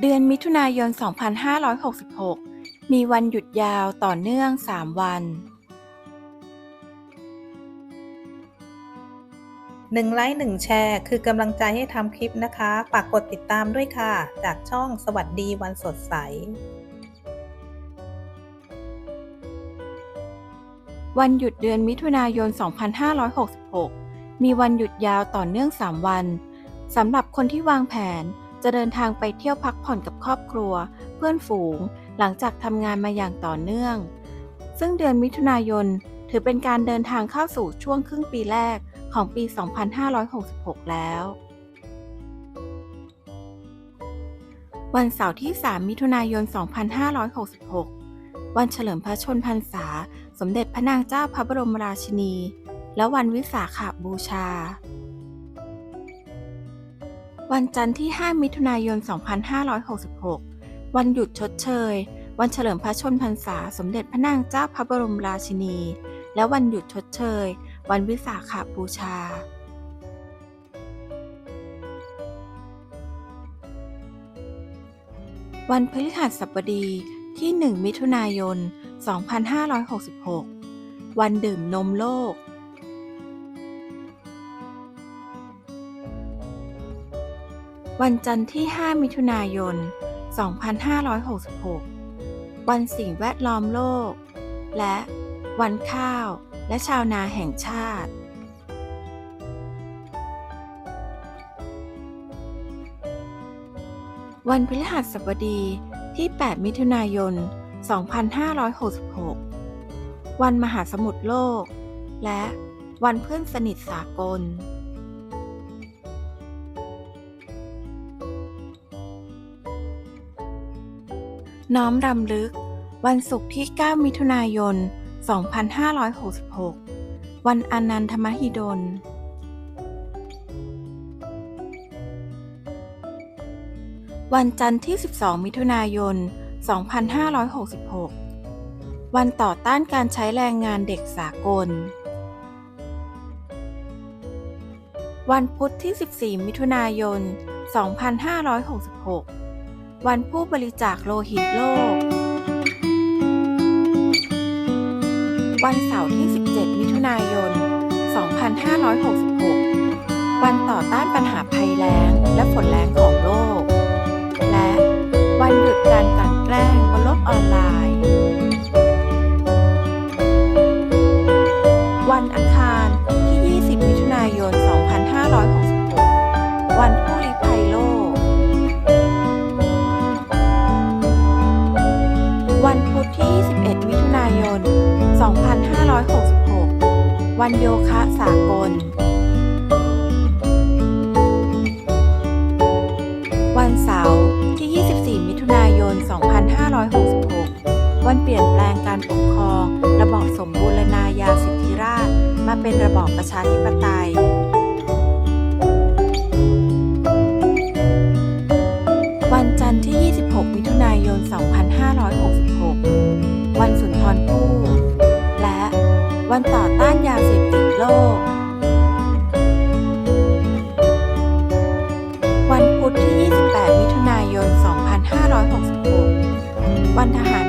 เดือนมิถุนายน 2566 มีวันหยุดยาวต่อเนื่อง 3 วันหนึ่งไลค์หนึ่งแชร์คือกำลังใจให้ทำคลิปนะคะฝากกดติดตามด้วยค่ะ จากช่องสวัสดีวันสดใส วันหยุดเดือนมิถุนายน 2566 มีวันหยุดยาวต่อเนื่อง 3 วันสำหรับคนที่วางแผน จะเดินทางไปเที่ยวพักผ่อนกับครอบครัว เพื่อนฝูง หลังจากทำงานมาอย่างต่อเนื่อง ซึ่งเดือนมิถุนายน ถือเป็นการเดินทางเข้าสู่ช่วงครึ่งปีแรกของปี 2566 แล้ว วันเสาร์ที่ 3 มิถุนายน 2566 วันเฉลิมพระชนมพรรษา สมเด็จพระนางเจ้าพระบรมราชินี และวันวิสาขบูชา วันจันทร์ที่ 5 มิถุนายน 2566 วันหยุดชดเชย วันเฉลิมพระชนมพรรษา สมเด็จพระนางเจ้าพระบรมราชินี และวันหยุดชดเชย วันวิสาขบูชา วันพฤหัสบดีที่ 1 มิถุนายน 2566 วันดื่มนมโลก วันจันทร์ที่ 5 มิถุนายน 2566 วันสิ่งแวดล้อมโลก และวันข้าวและชาวนาแห่งชาติ วันพฤหัสบดีที่ 8 มิถุนายน 2566 วันมหาสมุทรโลก และวันเพื่อนสนิทสากล น้อมรำลึก วันศุกร์ที่ 9 มิถุนายน 2566 วันอนันทมหิดล วันจันทร์ที่ 12 มิถุนายน 2566 วันต่อต้านการใช้แรงงานเด็กสากล วันพุธที่ 14 มิถุนายน 2566 วันผู้บริจาคโลหิตโลก วันเสาร์ที่ 17 มิถุนายน 2566 วันต่อต้านปัญหาภัยแล้งและฝนแรงของโลก และวันหยุดการกลั่นแกล้งบนโลกออนไลน์ายน 2566 วันโยคะสากล วันเสาร์ที่ 24 มิถุนายน 2566 วันเปลี่ยนแปลงการปกครอง ระบอบสมบูรณาญาสิทธิราช มาเป็นระบอบประชาธิปไตย วันต่อต้านยาเสพติดโลก วันพุธที่ 28 มิถุนายน 2566 วันทหาร